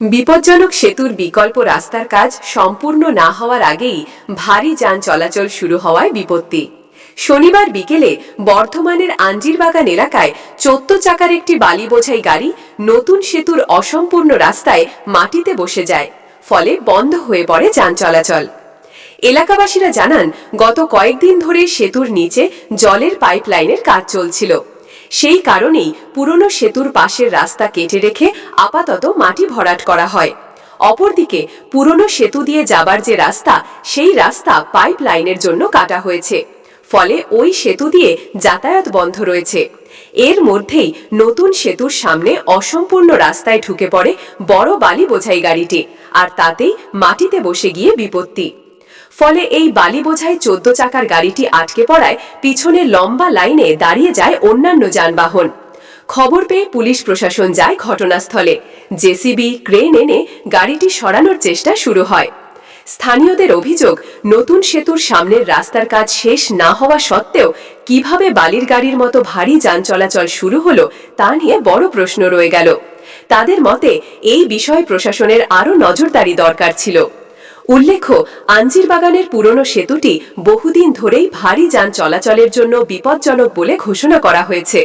বিপজ্জনক সেতুর বিকল্প রাস্তার কাজ সম্পূর্ণ না হওয়ার আগেই ভারী যান চলাচল শুরু হওয়ায় বিপত্তি। শনিবার বিকেলে বর্ধমানের আঞ্জিরবাগান এলাকায় চোদ্দ চাকার একটি বালি বোঝাই গাড়ি নতুন সেতুর অসম্পূর্ণ রাস্তায় মাটিতে বসে যায়, ফলে বন্ধ হয়ে পড়ে যান চলাচল। এলাকাবাসীরা জানান, গত কয়েকদিন ধরে সেতুর নিচে জলের পাইপলাইনের কাজ চলছিল। সেই কারণেই পুরনো সেতুর পাশের রাস্তা কেটে রেখে আপাতত মাটি ভরাট করা হয়। অপরদিকে, পুরনো সেতু দিয়ে যাবার যে রাস্তা, সেই রাস্তা পাইপ লাইনের জন্য কাটা হয়েছে। ফলে ওই সেতু দিয়ে যাতায়াত বন্ধ রয়েছে। এর মধ্যেই নতুন সেতুর সামনে অসম্পূর্ণ রাস্তায় ঢুকে পড়ে বড় বালি বোঝাই গাড়িটি, আর তাতেই মাটিতে বসে গিয়ে বিপত্তি। ফলে এই বালি বোঝাই চোদ্দ চাকার গাড়িটি আটকে পড়ায় পিছনে লম্বা লাইনে দাঁড়িয়ে যায় অন্যান্য যানবাহন। খবর পেয়ে পুলিশ প্রশাসন যায় ঘটনাস্থলে। জেসিবি ক্রেন এনে গাড়িটি সরানোর চেষ্টা শুরু হয়। স্থানীয়দের অভিযোগ, নতুন সেতুর সামনের রাস্তার কাজ শেষ না হওয়া সত্ত্বেও কীভাবে বালির গাড়ির মতো ভারী যান চলাচল শুরু হলো তা নিয়ে বড় প্রশ্ন রয়ে গেল। তাদের মতে, এই বিষয়ে প্রশাসনের আরও নজরদারি দরকার ছিল। উল্লেখ্য আঞ্জির বাগানের পুরনো সেতুটি বহুদিন ধরেই ভারী যান চলাচলের জন্য বিপজ্জনক বলে ঘোষণা করা হয়েছে।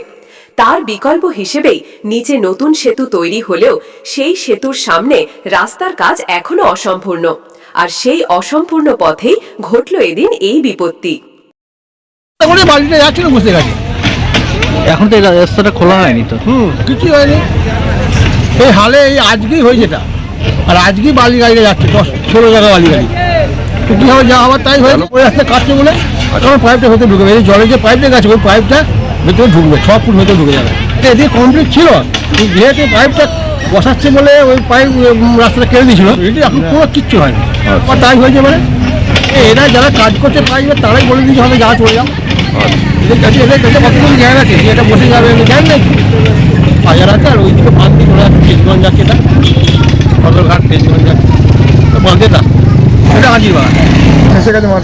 তার বিকল্প হিসেবেই নিচে নতুন সেতু তৈরি হলেও সেই সেতুর সামনে রাস্তার কাজ এখনও অসম্পূর্ণ। আর সেই অসম্পূর্ণ পথেই ঘটল এদিন এই বিপত্তি। বাড়িটা যাচ্ছিল গেছে। এখন তো এই রাস্তাটা খোলা হয়নি তো। হুম কিছুই হয়নি। এই হালে এই আজকেই হয়েছে এটা। আর আজকেই বালি গাড়িটা যাচ্ছে দশ ষোলো জায়গা বালি গাড়ি তো কী হবে যা হবার তাই হয়েছে ওই রাস্তা কাটছে বলে তখন পাইপটা হতে ঢুকে এই জলের যে পাইপটা গেছে ওই পাইপটা ভেতরে ঢুকবে ছ ফুট ভেতরে ঢুকে যাবে। এদিকে কমপ্লিট ছিল। যেহেতু পাইপটা বসাচ্ছে বলে ওই পাইপ রাস্তাটা কেড়ে দিয়েছিল এটি এখন কোনো কিচ্ছু হয়নি। আর তাই হয়েছে মানে এরা যারা কাজ করছে পাইপে তারাই বলে দিয়েছে হবে যা চলে যাও এদের কাছে এদের কাছে কতগুলো জায়গা আছে এটা বসে যাবে আমি জানি না। বাজার আছে আর ওইদিকে চলে যাচ্ছে তেজগঞ্জ যাচ্ছে এটা সদরঘাট তেজগঞ্জ যাচ্ছে না এটা এসে গেছে মাঠ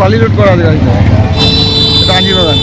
বালি লোড করা যায় এটা আঞ্জির বাগান।